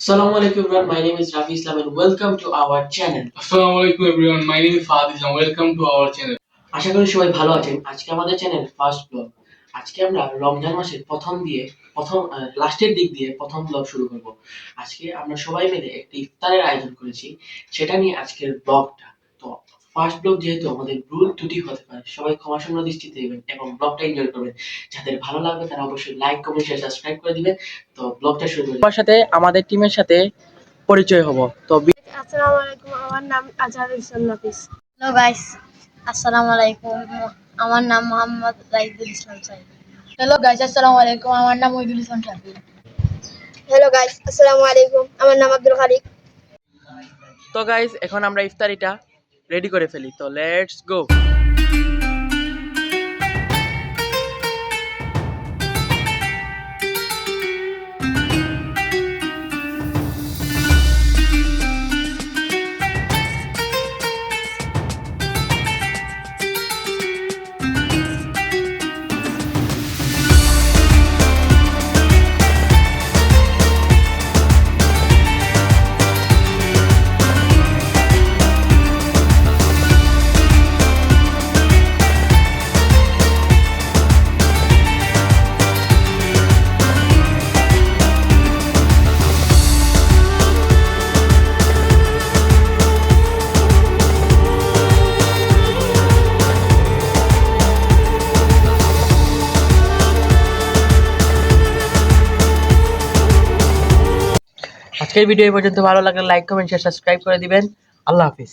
Assalamu alaikum everyone. My name is Rafi Islam and welcome to our channel. Assalamu alaikum everyone. My name is Fahad Islam. Welcome to our channel. আশা করি সবাই ভালো আছেন আজকে আমাদের channel first blog আজকে আমরা রমজান মাসের প্রথম দিয়ে প্রথম লাস্টের দিক দিয়ে প্রথম ব্লগ শুরু করব আজকে আমরা সবাই মিলে একটি ইফতারের আয়োজন করেছি সেটা নিয়ে আজকের ব্লগটা ফার্স্ট ব্লগ যেহেতু আমাদের ভুল ত্রুটি হতে পারে সবাই ক্ষমাশূন্য দৃষ্টিতে দেবেন এবং ব্লগটা এনজয় করবেন। যাদের ভালো লাগবে তারা অবশ্যই লাইক কমেন্ট শেয়ার সাবস্ক্রাইব করে দিবেন। তো ব্লগটা শুরু করি। আমার সাথে আমাদের টিমের সাথে পরিচয় হব। তো আসসালামু আলাইকুম আমার নাম আজহার ইসলাম নাফিস। হ্যালো গাইস আসসালামু আলাইকুম। আমার নাম মোহাম্মদ রাইদুল ইসলাম সাইদ হ্যালো গাইস আসসালামু আলাইকুম আমার নাম ওইদুল ইসলাম শাফি হ্যালো গাইস আসসালামু আলাইকুম আমার নাম আব্দুল খালিক। তো গাইজ এখন আমরা ইফতারিটা রেডি করে ফেলি তো লেটস গো আজকের ভিডিও এই পর্যন্ত। ভালো লাগলে লাইক কমেন্ট শেয়ার সাবস্ক্রাইব করে দিবেন। আল্লাহ হাফিজ।